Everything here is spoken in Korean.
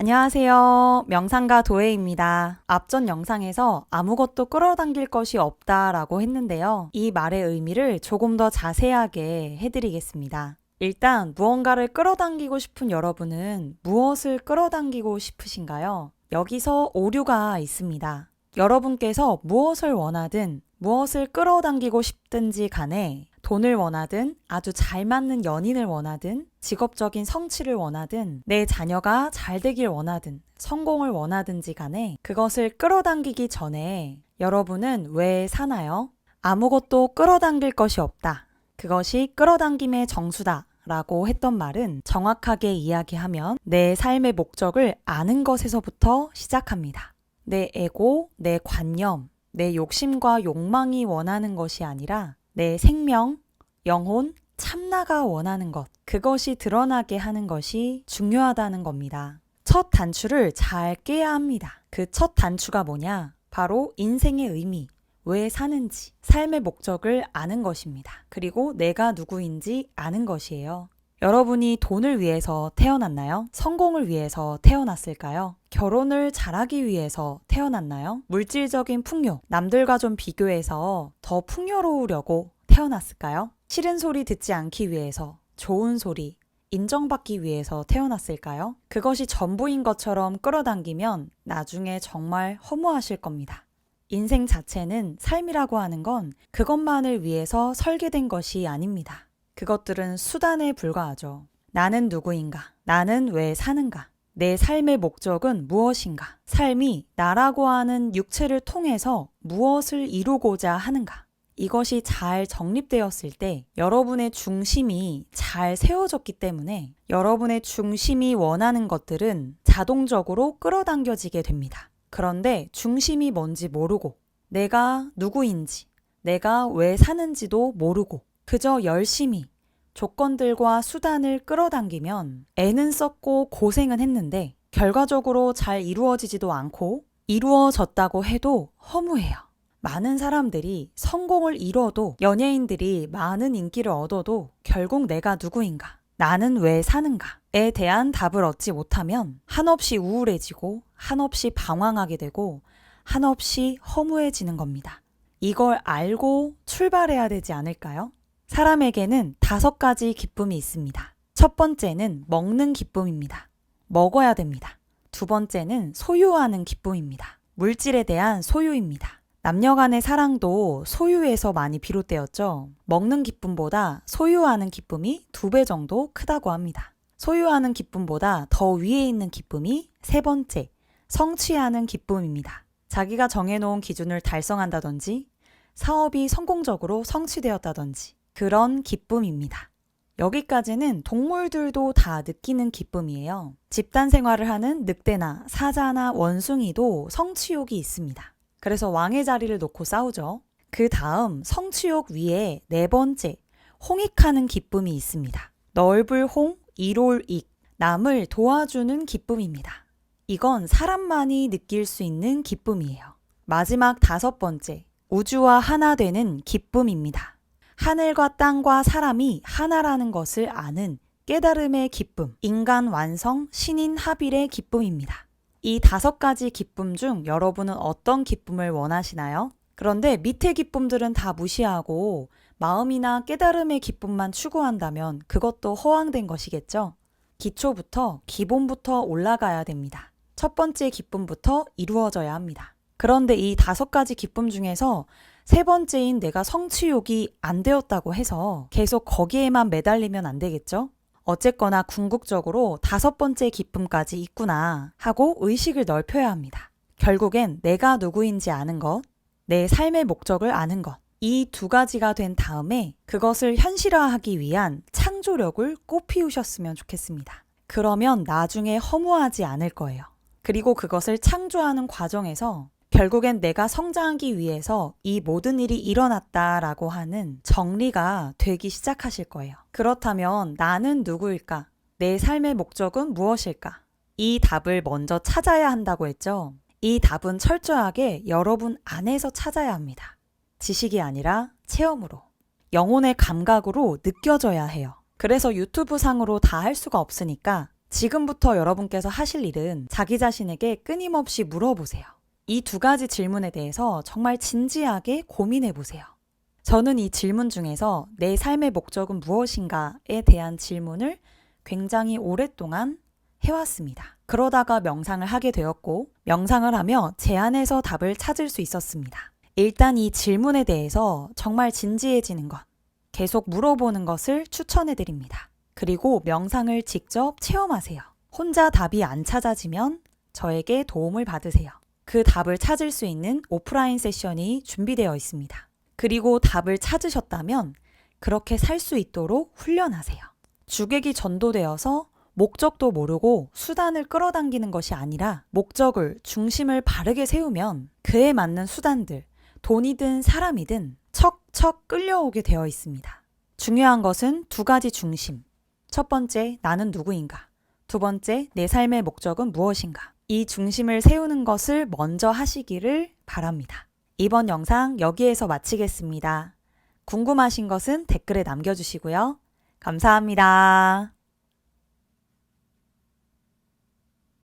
안녕하세요. 명상가 도혜입니다. 앞전 영상에서 아무것도 끌어당길 것이 없다라고 했는데요. 이 말의 의미를 조금 더 자세하게 해드리겠습니다. 일단 무언가를 끌어당기고 싶은 여러분은 무엇을 끌어당기고 싶으신가요? 여기서 오류가 있습니다. 여러분께서 무엇을 원하든 무엇을 끌어당기고 싶든지 간에 돈을 원하든 아주 잘 맞는 연인을 원하든 직업적인 성취를 원하든 내 자녀가 잘 되길 원하든 성공을 원하든지 간에 그것을 끌어당기기 전에 여러분은 왜 사나요? 아무것도 끌어당길 것이 없다. 그것이 끌어당김의 정수다. 라고 했던 말은 정확하게 이야기하면 내 삶의 목적을 아는 것에서부터 시작합니다. 내 에고, 내 관념, 내 욕심과 욕망이 원하는 것이 아니라 내 생명, 영혼, 참나가 원하는 것, 그것이 드러나게 하는 것이 중요하다는 겁니다. 첫 단추를 잘 깨야 합니다. 그 첫 단추가 뭐냐? 바로 인생의 의미, 왜 사는지, 삶의 목적을 아는 것입니다. 그리고 내가 누구인지 아는 것이에요. 여러분이 돈을 위해서 태어났나요? 성공을 위해서 태어났을까요? 결혼을 잘하기 위해서 태어났나요? 물질적인 풍요, 남들과 좀 비교해서 더 풍요로우려고 태어났을까요? 싫은 소리 듣지 않기 위해서, 좋은 소리, 인정받기 위해서 태어났을까요? 그것이 전부인 것처럼 끌어당기면 나중에 정말 허무하실 겁니다. 인생 자체는 삶이라고 하는 건 그것만을 위해서 설계된 것이 아닙니다. 그것들은 수단에 불과하죠. 나는 누구인가? 나는 왜 사는가? 내 삶의 목적은 무엇인가? 삶이 나라고 하는 육체를 통해서 무엇을 이루고자 하는가? 이것이 잘 정립되었을 때 여러분의 중심이 잘 세워졌기 때문에 여러분의 중심이 원하는 것들은 자동적으로 끌어당겨지게 됩니다. 그런데 중심이 뭔지 모르고 내가 누구인지 내가 왜 사는지도 모르고 그저 열심히 조건들과 수단을 끌어당기면 애는 썼고 고생은 했는데 결과적으로 잘 이루어지지도 않고 이루어졌다고 해도 허무해요. 많은 사람들이 성공을 이뤄도 연예인들이 많은 인기를 얻어도 결국 내가 누구인가, 나는 왜 사는가에 대한 답을 얻지 못하면 한없이 우울해지고 한없이 방황하게 되고 한없이 허무해지는 겁니다. 이걸 알고 출발해야 되지 않을까요? 사람에게는 다섯 가지 기쁨이 있습니다. 첫 번째는 먹는 기쁨입니다. 먹어야 됩니다. 두 번째는 소유하는 기쁨입니다. 물질에 대한 소유입니다. 남녀 간의 사랑도 소유에서 많이 비롯되었죠. 먹는 기쁨보다 소유하는 기쁨이 두 배 정도 크다고 합니다. 소유하는 기쁨보다 더 위에 있는 기쁨이 세 번째, 성취하는 기쁨입니다. 자기가 정해놓은 기준을 달성한다든지, 사업이 성공적으로 성취되었다든지, 그런 기쁨입니다. 여기까지는 동물들도 다 느끼는 기쁨이에요. 집단 생활을 하는 늑대나 사자나 원숭이도 성취욕이 있습니다. 그래서 왕의 자리를 놓고 싸우죠. 그 다음 성취욕 위에 네 번째 홍익하는 기쁨이 있습니다. 넓을 홍, 이롤 익, 남을 도와주는 기쁨입니다. 이건 사람만이 느낄 수 있는 기쁨이에요. 마지막 다섯 번째 우주와 하나 되는 기쁨입니다. 하늘과 땅과 사람이 하나라는 것을 아는 깨달음의 기쁨, 인간 완성, 신인 합일의 기쁨입니다. 이 다섯 가지 기쁨 중 여러분은 어떤 기쁨을 원하시나요? 그런데 밑에 기쁨들은 다 무시하고 마음이나 깨달음의 기쁨만 추구한다면 그것도 허황된 것이겠죠? 기초부터, 기본부터 올라가야 됩니다. 첫 번째 기쁨부터 이루어져야 합니다. 그런데 이 다섯 가지 기쁨 중에서 세 번째인 내가 성취욕이 안 되었다고 해서 계속 거기에만 매달리면 안 되겠죠? 어쨌거나 궁극적으로 다섯 번째 기쁨까지 있구나 하고 의식을 넓혀야 합니다. 결국엔 내가 누구인지 아는 것, 내 삶의 목적을 아는 것, 이 두 가지가 된 다음에 그것을 현실화하기 위한 창조력을 꼭 피우셨으면 좋겠습니다. 그러면 나중에 허무하지 않을 거예요. 그리고 그것을 창조하는 과정에서 결국엔 내가 성장하기 위해서 이 모든 일이 일어났다라고 하는 정리가 되기 시작하실 거예요. 그렇다면 나는 누구일까? 내 삶의 목적은 무엇일까? 이 답을 먼저 찾아야 한다고 했죠. 이 답은 철저하게 여러분 안에서 찾아야 합니다. 지식이 아니라 체험으로. 영혼의 감각으로 느껴져야 해요. 그래서 유튜브 상으로 다 할 수가 없으니까 지금부터 여러분께서 하실 일은 자기 자신에게 끊임없이 물어보세요. 이 두 가지 질문에 대해서 정말 진지하게 고민해 보세요. 저는 이 질문 중에서 내 삶의 목적은 무엇인가에 대한 질문을 굉장히 오랫동안 해왔습니다. 그러다가 명상을 하게 되었고, 명상을 하며 제 안에서 답을 찾을 수 있었습니다. 일단 이 질문에 대해서 정말 진지해지는 것, 계속 물어보는 것을 추천해 드립니다. 그리고 명상을 직접 체험하세요. 혼자 답이 안 찾아지면 저에게 도움을 받으세요. 그 답을 찾을 수 있는 오프라인 세션이 준비되어 있습니다. 그리고 답을 찾으셨다면 그렇게 살 수 있도록 훈련하세요. 주객이 전도되어서 목적도 모르고 수단을 끌어당기는 것이 아니라 목적을, 중심을 바르게 세우면 그에 맞는 수단들, 돈이든 사람이든 척척 끌려오게 되어 있습니다. 중요한 것은 두 가지 중심. 첫 번째, 나는 누구인가? 두 번째, 내 삶의 목적은 무엇인가? 이 중심을 세우는 것을 먼저 하시기를 바랍니다. 이번 영상 여기에서 마치겠습니다. 궁금하신 것은 댓글에 남겨주시고요. 감사합니다.